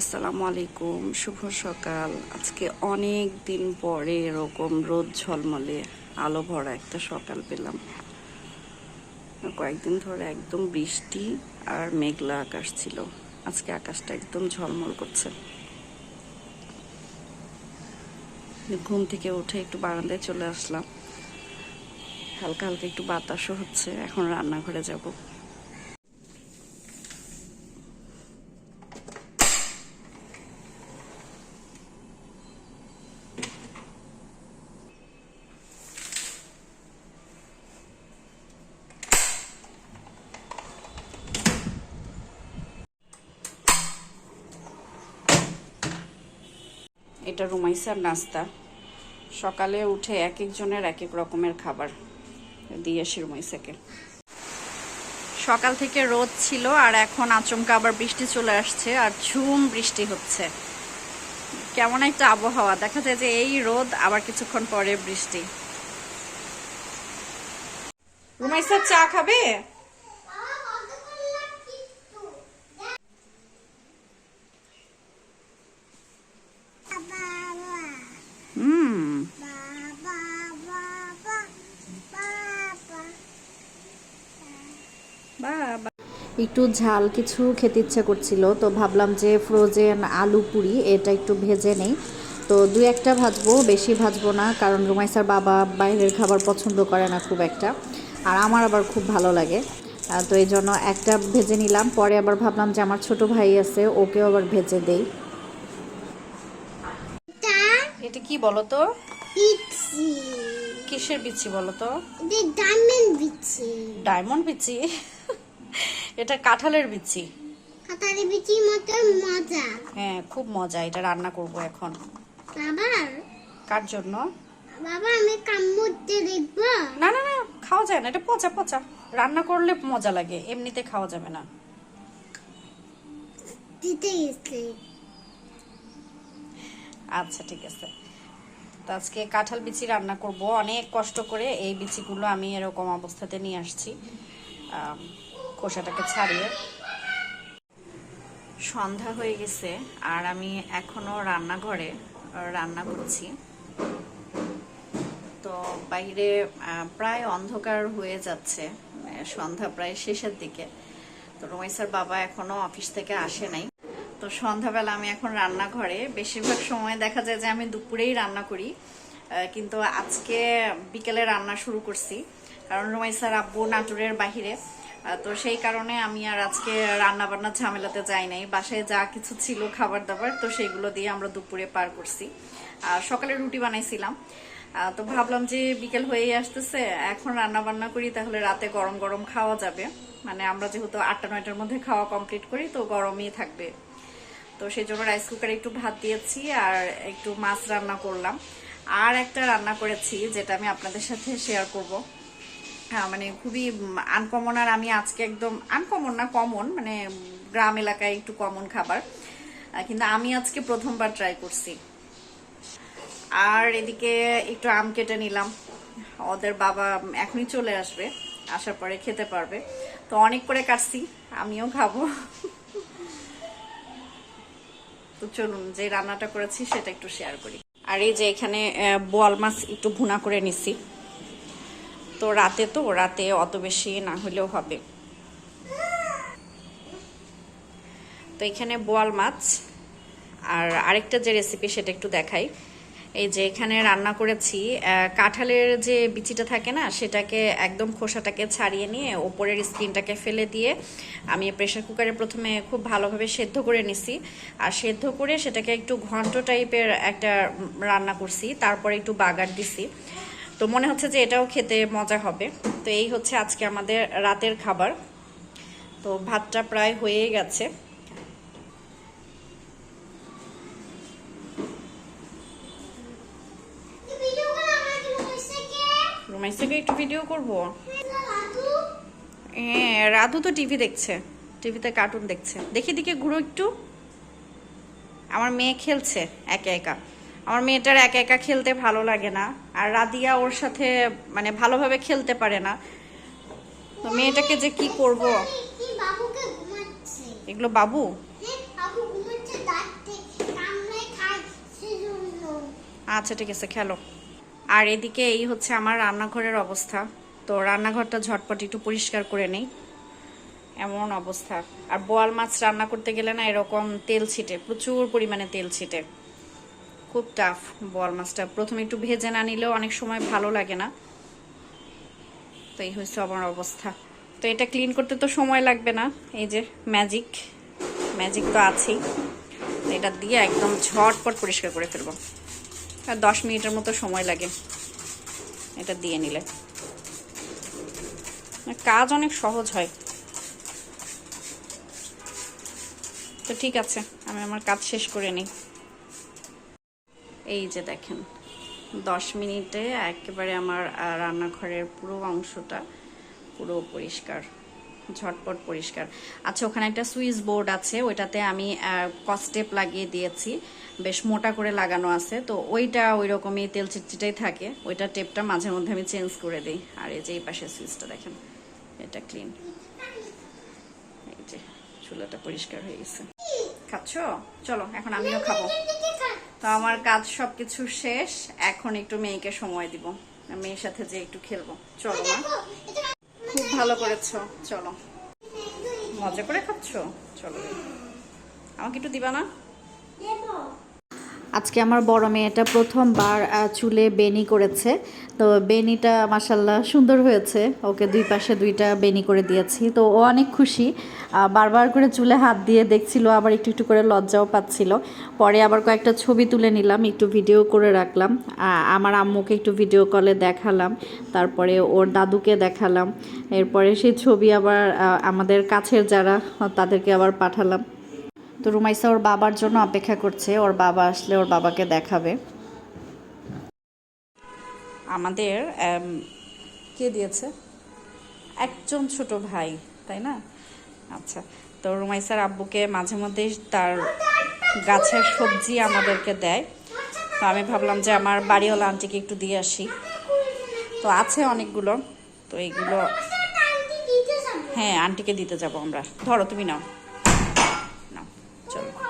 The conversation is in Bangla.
আসসালামু আলাইকুম, শুভ সকাল। আজকে অনেক দিন পরে এরকম রোদ ঝলমলে, আলো ভরা একটা সকাল পেলাম। কয়েকদিন ধরে একদম বৃষ্টি আর মেঘলা আকাশ ছিল। আজকে আকাশটা একদম ঝলমল করছে। ঘুম থেকে উঠে একটু বারান্দায় চলে আসলাম। হালকা হালকা একটু বাতাসও হচ্ছে, এখন রান্নাঘরে যাব। এটা রুমাইসার নাস্তা। সকালে উঠে এক একজনের এক এক রকমের খাবার দিয়ে আসি রুমাইসাকে। সকাল থেকে রোদ ছিল আর এখন আচমকা আবার বৃষ্টি চলে আসছে আর ঝুম বৃষ্টি হচ্ছে। কেমন একটা আবহাওয়া, দেখা যায় যে এই রোদ আবার কিছুক্ষণ পরে বৃষ্টি। রুমাইসার চা খাবে? একটু ঝাল কিছু খেতে ইচ্ছা করছিল তো ভাবলাম যে ফ্রোজেন আলু পুরি এটা একটু ভেজে নেই। তো দুই একটা ভাজবো বেশি ভাজবো না কারণ রুমাইসার বাবা বাইরের খাবার পছন্দ করে না খুব একটা আর আমার আবার খুব ভালো লাগে। তো এই জন্য একটা ভেজে নিলাম পরে আবার ভাবলাম যে আমার ছোট ভাই আছে ওকেও আবার ভেজে দেই। এটা কি বলো তো? কিসের বিচি বলো তো? ডায়মন্ড বিচি। ডায়মন্ড বিচি? এটা কাঁঠালের বিচি। কাতারি বিচির মতো মজা। হ্যাঁ খুব মজা এটা রান্না করব এখন। বাবা কার জন্য? বাবা আমি কামড়তে দেখব। না না না খাওয়া যায় না এটা পচা পচা। রান্না করলে মজা লাগে এমনিতে খাওয়া যাবে না। দিতে আচ্ছা ঠিক আছে। তো আজকে কাঁঠাল বিচি রান্না করব। অনেক কষ্ট করে এই বিচিগুলো আমি এরকম অবস্থাতে নিয়ে আসছি খোসাটাকে ছাড়িয়ে। সন্ধ্যা হয়ে গেছে আর আমি এখনও রান্নাঘরে রান্না করছি। তো বাইরে প্রায় অন্ধকার হয়ে যাচ্ছে সন্ধ্যা প্রায় শেষের দিকে। তো রমেশার বাবা এখনও অফিস থেকে আসে নাই। তো সন্ধ্যাবেলা আমি এখন রান্নাঘরে। বেশিরভাগ সময় দেখা যায় যে আমি দুপুরেই রান্না করি। কিন্তু আজকে বিকেলে রান্না শুরু করছি, কারণ রমেশার আব্বু নাটোরের বাহিরে। তো সেই কারণে আমি আর আজকে রান্না বান্না ঝামেলাতে যাই নাই। বাসায় যা কিছু ছিল খাবার দাবার তো সেইগুলো দিয়ে আমরা দুপুরে পার করছি। আর সকালে রুটি বানাইছিলাম। তো ভাবলাম যে বিকেল হয়েই আসতেছে, এখন রান্না বান্না করি, তাহলে রাতে গরম গরম খাওয়া যাবে। মানে আমরা যেহেতু আটটা নয়টার মধ্যে খাওয়া কমপ্লিট করি, তো গরমই থাকবে। তো সেই জন্য রাইস কুকারে একটু ভাত দিয়েছি আর একটু মাছ রান্না করলাম। আর একটা রান্না করেছি যেটা আমি আপনাদের সাথে শেয়ার করব। হ্যাঁ মানে খুবই আনকমন আর আমি আজকে একদম আনকমন না কমন মানে গ্রাম এলাকায় একটু কমন খাবার। কিন্তু আমি আজকে প্রথমবার ট্রাই করছি। আর এদিকে একটু আম কেটে নিলাম। ওদের বাবা এখনই চলে আসবে, আসার পরে খেতে পারবে। তো অনেক করে কাটছি, আমিও খাব। তো চলুন যে রান্নাটা করেছি সেটা একটু শেয়ার করি। আর এই যে এখানে বোয়াল মাছ একটু ভুনা করে নিছি। তো রাতে তো, রাতে অত বেশি না হলেও হবে। তো এখানে বোয়াল মাছ। আর আরেকটা যে রেসিপি সেটা একটু দেখাই। এই যে এখানে রান্না করেছি কাঁঠালের যে বিচিটা থাকে না, সেটাকে একদম খোসাটাকে ছাড়িয়ে নিয়ে ওপরের স্কিনটাকে ফেলে দিয়ে আমি প্রেশার কুকারে প্রথমে খুব ভালোভাবে সেদ্ধ করে নিছি। আর সেদ্ধ করে সেটাকে একটু ঘন্ট টাইপের একটা রান্না করছি, তারপরে একটু বাগার দিছি। তো মনে হচ্ছে যে এটাও খেতে মজা হবে। তো এই হচ্ছে আজকে আমাদের রাতের খাবার। তো ভাতটা প্রায় হয়ে গেছে। রুমাই একটু ভিডিও করব। হ্যাঁ রাধু তো টিভি দেখছে টিভিতে কার্টুন দেখছে। দেখি দিকে ঘুরো একটু। আমার মেয়ে খেলছে একা একা। আমার মেয়েটার একা একা খেলতে ভালো লাগে না আর রাদিয়া ওর সাথে মানে ভালোভাবে খেলতে পারে না। তো মেয়েটাকে যে কি করব? এগুলো বাবু? আচ্ছা ঠিক আছে খেলো। আর এদিকে এই হচ্ছে আমার রান্নাঘরের অবস্থা। তো রান্নাঘরটা ঝটপট একটু পরিষ্কার করে নেই। এমন অবস্থা। আর বোয়াল মাছ রান্না করতে গেলে না এরকম তেল ছিটে, প্রচুর পরিমাণে তেল ছিটে। খুব টাফ বোয়াল মাছটা। প্রথমে একটু ভেজে না নিলেও অনেক সময় ভালো লাগে না। তো এই হচ্ছে আমার অবস্থা। তো এটা ক্লিন করতে তো সময় লাগবে না। এই যে ম্যাজিক ম্যাজিক তো আছেই। এটা দিয়ে একদম ঝটপট পরিষ্কার করে ফেলব। দশ মিনিটের মতো সময় লাগে এটা দিয়ে নিলে। কাজ অনেক সহজ হয়। তো ঠিক আছে, আমি আমার কাজ শেষ করে নিই। এই যে দেখেন, দশ মিনিটে একেবারে আমার রান্নাঘরের পুরো অংশটা পুরো পরিষ্কার। ঝটপট পরিষ্কার। আচ্ছা ওখানে একটা সুইচ বোর্ড আছে, ওইটাতে আমি কস্টেপ লাগিয়ে দিয়েছি। বেশ মোটা করে লাগানো আছে, তো ওইটা ওই রকমই তেল চিটচিটাই থাকে। ওইটা টেপটা মাঝে মধ্যে আমি চেঞ্জ করে দিই। আর এই যে এই পাশে সুইচটা দেখেন, এটা ক্লিন। এই যে চুলাটা পরিষ্কার হয়ে গেছে। খাচ্ছো? চলো, এখন আমিও খাব। তো আমার কাজ সবকিছু শেষ, এখন একটু মেয়েকে সময় দিব। মেয়ের সাথে যে একটু খেলব। চলো খুব ভালো করেছ। চলো। মজা করে খাচ্ছো? চলো। আমাকে একটু দিবা না? আজকে আমার বড় মেয়েটা প্রথমবার চুলে বেনি করেছে। তো বেনিটা মাসাল্লাহ সুন্দর হয়েছে। ওকে দুই পাশে দুইটা বেনি করে দিয়েছি। তো ও অনেক খুশি। বারবার করে চুলে হাত দিয়ে দেখছিল, আবার একটু একটু করে লজ্জাও পাচ্ছিল। পরে আবার কয়েকটা ছবি তুলে নিলাম, একটু ভিডিও করে রাখলাম। আমার আম্মুকে একটু ভিডিও কলে দেখালাম। তারপরে ওর দাদুকে দেখালাম। এরপরে সেই ছবি আবার আমাদের কাছের যারা, তাদেরকে আবার পাঠালাম। তো রুমাইসা ওর বাবার জন্য অপেক্ষা করছে ওর বাবা আসলে ওর বাবাকে দেখাবে। আমাদের কে দিয়েছে? একজন ছোট ভাই তাই না? আচ্ছা তো রুমাইসার আব্বুকে মাঝে মধ্যে তার গাছের সবজি আমাদেরকে দেয়। তো আমি ভাবলাম যে আমার বাড়িওয়ালা আন্টিকে একটু দিয়ে আসি। তো আছে অনেকগুলো তো এইগুলো হ্যাঁ আন্টিকে দিতে যাব আমরা। ধরো তুমি নাও। নাও চলো চলো হুম